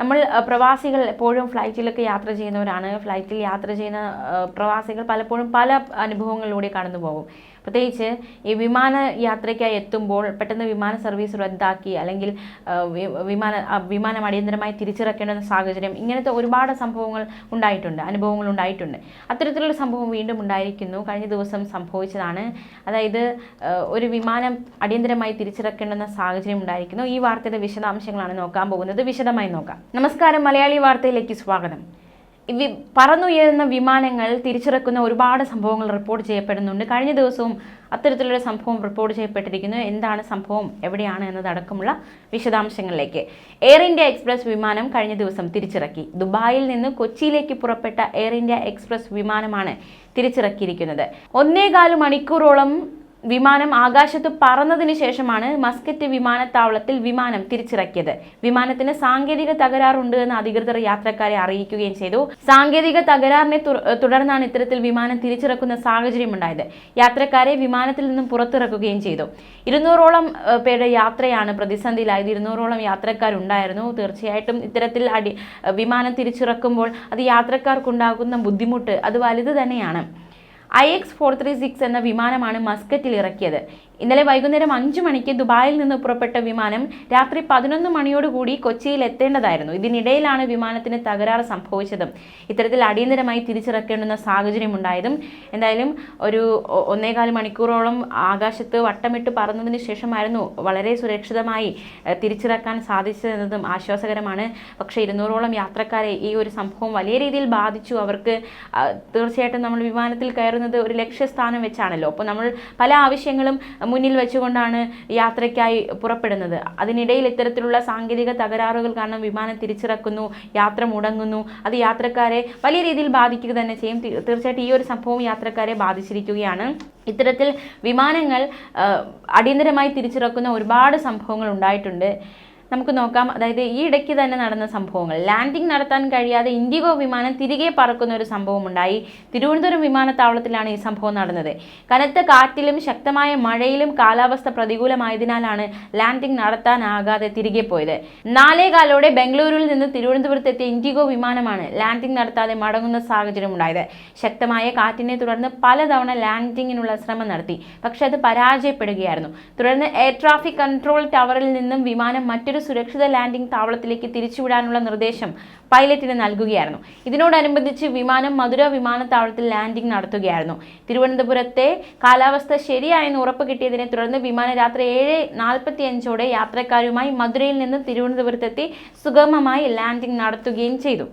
നമ്മൾ പ്രവാസികൾ എപ്പോഴും ഫ്ലൈറ്റിലൊക്കെ യാത്ര ചെയ്യുന്നവരാണ്. ഫ്ലൈറ്റിൽ യാത്ര ചെയ്യുന്ന പ്രവാസികൾ പലപ്പോഴും പല അനുഭവങ്ങളിലൂടെ കടന്നു പോകും. പ്രത്യേകിച്ച് ഈ വിമാന യാത്രയ്ക്കായി എത്തുമ്പോൾ പെട്ടെന്ന് വിമാന സർവീസ് റദ്ദാക്കി അല്ലെങ്കിൽ വിമാന വിമാനം അടിയന്തരമായി തിരിച്ചിറക്കേണ്ട സാഹചര്യം ഇങ്ങനത്തെ ഒരുപാട് സംഭവങ്ങൾ ഉണ്ടായിട്ടുണ്ട് അനുഭവങ്ങൾ ഉണ്ടായിട്ടുണ്ട്. അത്തരത്തിലുള്ള സംഭവം വീണ്ടും ഉണ്ടായിരിക്കുന്നു. കഴിഞ്ഞ ദിവസം സംഭവിച്ചതാണ്. അതായത് ഒരു വിമാനം അടിയന്തരമായി തിരിച്ചിറക്കേണ്ടെന്ന സാഹചര്യം ഉണ്ടായിരിക്കുന്നു. ഈ വാർത്തയുടെ വിശദാംശങ്ങളാണ് നോക്കാൻ പോകുന്നത്. വിശദമായി നോക്കാം. നമസ്കാരം മലയാളി വാർത്തയിലേക്ക് സ്വാഗതം. പറന്നുയരുന്ന വിമാനങ്ങൾ തിരിച്ചിറക്കുന്ന ഒരുപാട് സംഭവങ്ങൾ റിപ്പോർട്ട് ചെയ്യപ്പെടുന്നുണ്ട്. കഴിഞ്ഞ ദിവസവും അത്തരത്തിലൊരു സംഭവം റിപ്പോർട്ട് ചെയ്യപ്പെട്ടിരിക്കുന്നു. എന്താണ് സംഭവം? എവിടെയാണ് എന്നതടക്കമുള്ള വിശദാംശങ്ങളിലേക്ക്. എയർ ഇന്ത്യ എക്സ്പ്രസ് വിമാനം കഴിഞ്ഞ ദിവസം തിരിച്ചിറക്കി. ദുബായിൽ നിന്ന് കൊച്ചിയിലേക്ക് പുറപ്പെട്ട എയർ ഇന്ത്യ എക്സ്പ്രസ് വിമാനമാണ് തിരിച്ചിറക്കിയിരിക്കുന്നത്. ഒന്നേകാൽ മണിക്കൂറോളം വിമാനം ആകാശത്ത് പറന്നതിന് ശേഷമാണ് മസ്കറ്റ് വിമാനത്താവളത്തിൽ വിമാനം തിരിച്ചിറക്കിയത്. വിമാനത്തിന് സാങ്കേതിക തകരാറുണ്ട് എന്ന് അധികൃതർ യാത്രക്കാരെ അറിയിക്കുകയും ചെയ്തു. സാങ്കേതിക തകരാറിനെ തുടർന്നാണ് ഇത്തരത്തിൽ വിമാനം തിരിച്ചിറക്കുന്ന സാഹചര്യം ഉണ്ടായത്. യാത്രക്കാരെ വിമാനത്തിൽ നിന്നും പുറത്തിറക്കുകയും ചെയ്തു. ഇരുന്നൂറോളം പേരുടെ യാത്രയാണ് പ്രതിസന്ധിയിലായത്. ഇരുന്നൂറോളം യാത്രക്കാരുണ്ടായിരുന്നു. തീർച്ചയായിട്ടും ഇത്തരത്തിൽ അടി വിമാനം തിരിച്ചിറക്കുമ്പോൾ അത് യാത്രക്കാർക്കുണ്ടാകുന്ന ബുദ്ധിമുട്ട് അത് വലുത് തന്നെയാണ്. I X four three six എന്ന വിമാനമാണ് മസ്കറ്റിൽ ഇറക്കിയത്. ഇന്നലെ വൈകുന്നേരം അഞ്ചു മണിക്ക് ദുബായിൽ നിന്ന് പുറപ്പെട്ട വിമാനം രാത്രി പതിനൊന്ന് മണിയോടുകൂടി കൊച്ചിയിൽ എത്തേണ്ടതായിരുന്നു. ഇതിനിടയിലാണ് വിമാനത്തിന് തകരാറ് സംഭവിച്ചതും. ഇത്തരത്തിൽ അടിയന്തരമായി തിരിച്ചിറക്കേണ്ടുന്ന സാഹചര്യം ഉണ്ടായതും എന്തായാലും ഒരു ഒന്നേകാൽ മണിക്കൂറോളം ആകാശത്ത് വട്ടമിട്ട് പറന്നതിന് ശേഷമായിരുന്നു വളരെ സുരക്ഷിതമായി തിരിച്ചിറക്കാൻ സാധിച്ചതെന്നതും ആശ്വാസകരമാണ്. പക്ഷേ ഇരുന്നൂറോളം യാത്രക്കാരെ ഈ ഒരു സംഭവം വലിയ രീതിയിൽ ബാധിച്ചു. അവർക്ക് തീർച്ചയായിട്ടും നമ്മൾ വിമാനത്തിൽ കയറുന്നത് ഒരു ലക്ഷ്യസ്ഥാനം വെച്ചാണല്ലോ. അപ്പോൾ നമ്മൾ പല ആവശ്യങ്ങളും മുന്നിൽ വെച്ചുകൊണ്ടാണ് യാത്രയ്ക്കായി പുറപ്പെടുന്നത്. അതിനിടയിൽ ഇത്തരത്തിലുള്ള സാങ്കേതിക തകരാറുകൾ കാരണം വിമാനം തിരിച്ചിറക്കുന്നു യാത്ര മുടങ്ങുന്നു. അത് യാത്രക്കാരെ വലിയ രീതിയിൽ ബാധിക്കുക തന്നെ ചെയ്യും. തീർച്ചയായിട്ടും ഈ ഒരു സംഭവം യാത്രക്കാരെ ബാധിച്ചിരിക്കുകയാണ്. ഇത്തരത്തിൽ വിമാനങ്ങൾ അടിയന്തരമായി തിരിച്ചിറക്കുന്ന ഒരുപാട് സംഭവങ്ങൾ ഉണ്ടായിട്ടുണ്ട്. നമുക്ക് നോക്കാം. അതായത് ഈ ഇടയ്ക്ക് തന്നെ നടന്ന സംഭവങ്ങൾ. ലാൻഡിംഗ് നടത്താൻ കഴിയാതെ ഇൻഡിഗോ വിമാനം തിരികെ പറക്കുന്ന ഒരു സംഭവം ഉണ്ടായി. തിരുവനന്തപുരം വിമാനത്താവളത്തിലാണ് ഈ സംഭവം നടന്നത്. കനത്ത കാറ്റിലും ശക്തമായ മഴയിലും കാലാവസ്ഥ പ്രതികൂലമായതിനാലാണ് ലാൻഡിംഗ് നടത്താനാകാതെ തിരികെ പോയത്. നാലേകാലോടെ ബംഗളൂരുവിൽ നിന്ന് തിരുവനന്തപുരത്ത് എത്തിയ ഇൻഡിഗോ വിമാനമാണ് ലാൻഡിംഗ് നടത്താതെ മടങ്ങുന്ന സാഹചര്യം ഉണ്ടായത്. ശക്തമായ കാറ്റിനെ തുടർന്ന് പലതവണ ലാൻഡിങ്ങിനുള്ള ശ്രമം നടത്തി. പക്ഷെ അത് പരാജയപ്പെടുകയായിരുന്നു. തുടർന്ന് എയർ ട്രാഫിക് കൺട്രോൾ ടവറിൽ നിന്നും വിമാനം മറ്റൊരു സുരക്ഷിത ലാൻഡിംഗ് താവളത്തിലേക്ക് തിരിച്ചുവിടാനുള്ള നിർദ്ദേശം പൈലറ്റിന് നൽകുകയായിരുന്നു. ഇതിനോടനുബന്ധിച്ച് വിമാനം മധുര വിമാനത്താവളത്തിൽ ലാൻഡിംഗ് നടത്തുകയായിരുന്നു. തിരുവനന്തപുരത്തെ കാലാവസ്ഥ ശരിയായെന്ന് ഉറപ്പ് കിട്ടിയതിനെ തുടർന്ന് വിമാനം രാത്രി ഏഴ് നാൽപ്പത്തി അഞ്ചോടെ യാത്രക്കാരുമായി മധുരയിൽ നിന്ന് തിരുവനന്തപുരത്തെത്തി സുഗമമായി ലാൻഡിംഗ് നടത്തുകയും ചെയ്തു.